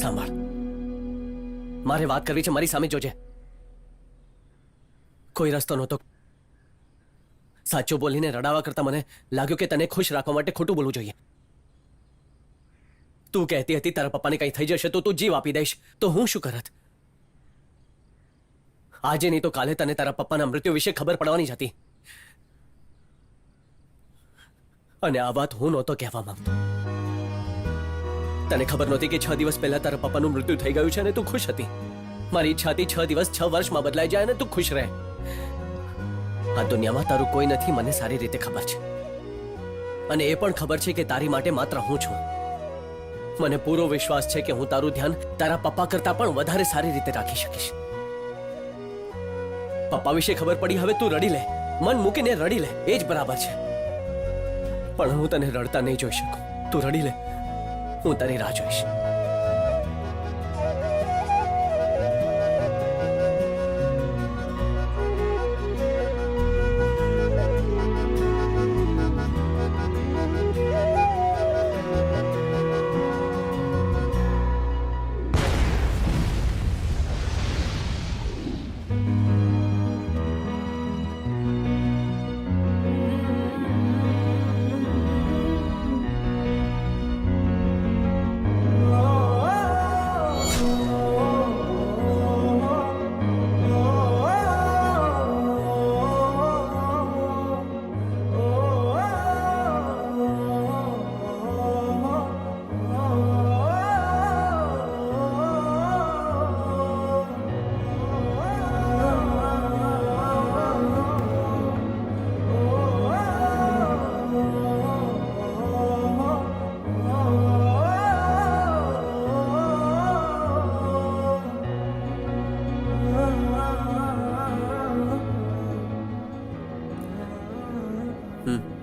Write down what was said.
સાંભળ. મારે વાત કરવી છે, મારી સામે જોજે. કોઈ રસ્તો નહોતો. સાચું બોલીને રડાવા કરતા મને લાગ્યું કે તને ખુશ રાખવા માટે ખોટું બોલવું જોઈએ. તું કહેતી હતી, તારા પપ્પાને કંઈ થઈ જશે તો તું જીવ આપી દઈશ. તો હું શું કરત? આજે નહીં તો કાલે તને તારા પપ્પાના મૃત્યુ વિશે ખબર પડવાની જ હતી. અને આ વાત હું નહોતો કહેવા માંગતો. તને ખબર નહોતી કે છ દિવસ પહેલા તારા પપ્પાનું મૃત્યુ થઈ ગયું છે અને તું ખુશ હતી. મારી ઈચ્છા હતી છ દિવસ, છ વર્ષમાં બદલાઈ જાય અને તું ખુશ રહે. આ દુનિયામાં તારું કોઈ નથી, મને સારી રીતે ખબર છે. અને એ પણ ખબર છે કે તારી માટે માત્ર હું છું. મને પૂરો વિશ્વાસ છે કે હું તારું ધ્યાન તારા પપ્પા કરતા પણ વધારે સારી રીતે રાખી શકીશ. પપ્પા વિશે ખબર પડી, હવે તું રડી લે. મન મૂકીને રડી લે. એ જ બરાબર છે. પણ હું તને રડતા નહીં જોઈ શકું. તું રડી લે. હું તારી રાહ જોઈશ. 嗯。